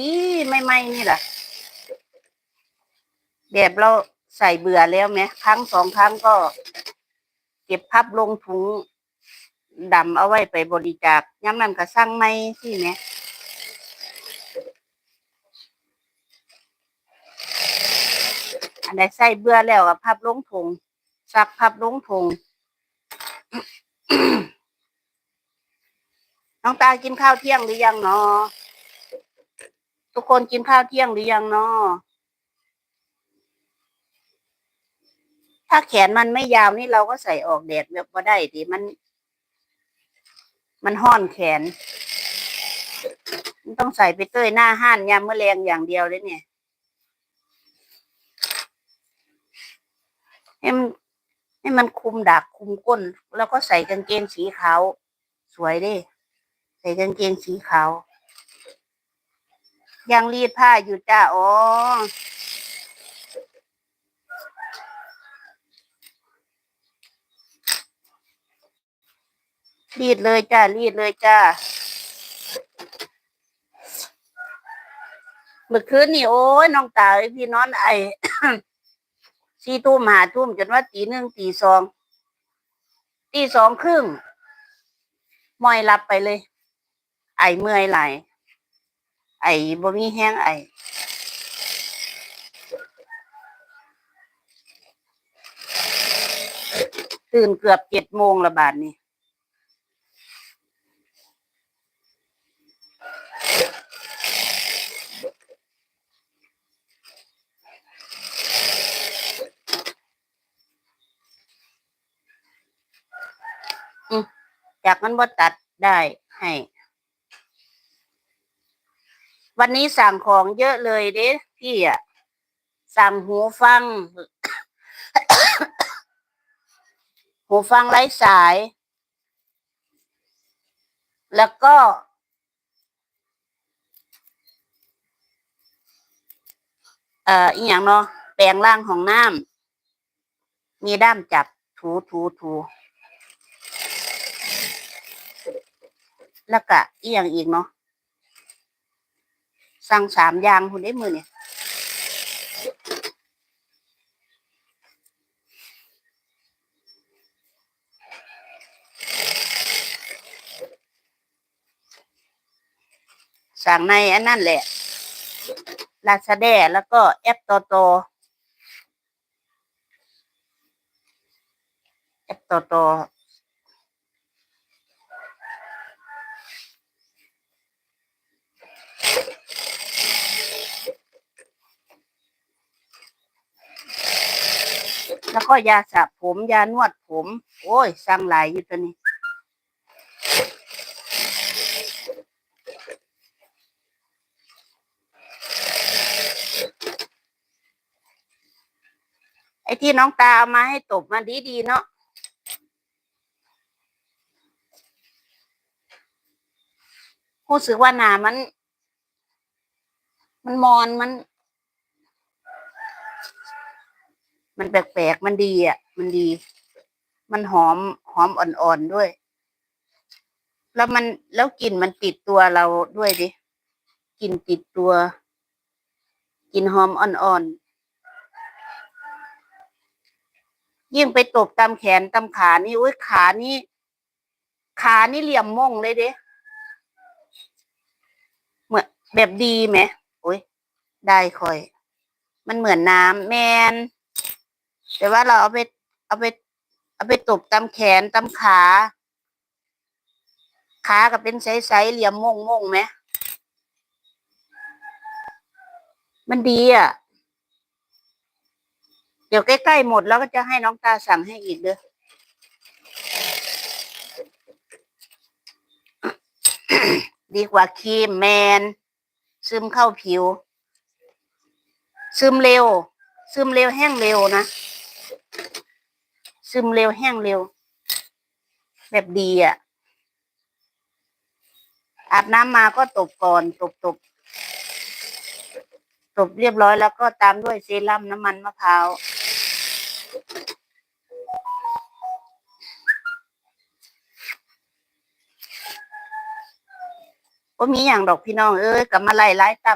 ดีๆไม่ไม่นี่แหละแบบเราใส่เบื่อแล้วไหมครั้งสองครั้งก็ เก็บพับลงถุงดำเอาไว้ไปบริจาคย้ำนั่นก็สร้างไม่ที่ไหมอันใดใส่เบื่อแล้วก็พับลงถุงซักพับลงถุงน้องตากินข้าวเที่ยงหรือยังเนาะ ทุกคนกินข้าวเที่ยงหรือยังเนาะถ้าแขนมันไม่ยาวนี่เราก็ใส่ออกแดดแบบว่าได้ดิมัน มันห้อนแขน มันต้องใส่ไปเต้ยหน้าห้านยามเมื่อแรงอย่างเดียวเลยเนี่ยให้มันให้มันคุมดักคุมก้น แล้วก็ใส่กางเกงสีขาว สวยดิใส่กางเกงสีขาว ยังรีดผ้าอยู่จ้าอ๋อรีดเลยจ้ารีดเลยจ้าเมื่อคืนนี่โอ้ยน้องตาเอ้ยพี่นอนไอสี่ทุ่มหาทุ่มจนว่าตีหนึ่งตีสองตีสองครึ่งมอยหลับไปเลย ไอเมื่อยไหล ไอบ่มีแห้งไอตื่นเกือบเจ็ดโมงละบาทนี่จากมันว่าตัดได้ให้ วันนี้สั่งของเยอะเลยเด้พี่อะสั่งหูฟัง หูฟังไร้สาย แล้วก็ เอ่ออีกอย่างเนาะแปลงร่างของน้ำมีด้ามจับถูถูถูแล้วก็อีกอย่างอีกเนาะ สั่งสามอย่างคุณได้มือเนี่ยสั่งในอันนั่นแหละลาซาแดแล้วก็แอปโตโตแอปโตโต แล้วก็ยาสระผมยานวดผม โอ้ยสั่งหลายอยู่ตัวนี้ไอ้ที่น้องตาเอามาให้ตบมาดีๆเนาะรู้สึกว่าหนามัน มันมอนมัน มันแปลกๆ มันดีอะ มันดี มันหอมหอมอ่อนๆด้วย แล้วมันแล้วกลิ่นมันติดตัวเราด้วยดิกลิ่นติดตัวกลิ่นหอมอ่อนๆ ยิ่งไปตบตามแขนตามขานี่อุ้ยขานี่ขานี่เหลี่ยมม่งเลยเด้เหมือนแบบดีไหมโอ้ยได้คอย มันเหมือนน้ำแมน แต่ว่าเราเอาไปเอาไปเอาไปตบตามแขนตามขา ขาก็เป็นใสๆเหลี่ยมม่งม่งไหมมันดีอะ เดี๋ยวใกล้ๆหมดแล้วก็จะให้น้องตาสั่งให้อีกเด้อดีกว่าครีมแมน ซึมเข้าผิว ซึมเร็ว ซึมเร็วแห้งเร็วนะ ซึมเร็วแห้งเร็ว แบบดีอะ อาบน้ำมาก็ตบก่อน ตบตบตบเรียบร้อยแล้วก็ตามด้วยเซรั่มน้ำมันมะพร้าวนว่ามีอย่างดอกพี่น้องเอ้ยกลับมาไล่ไล่ตาม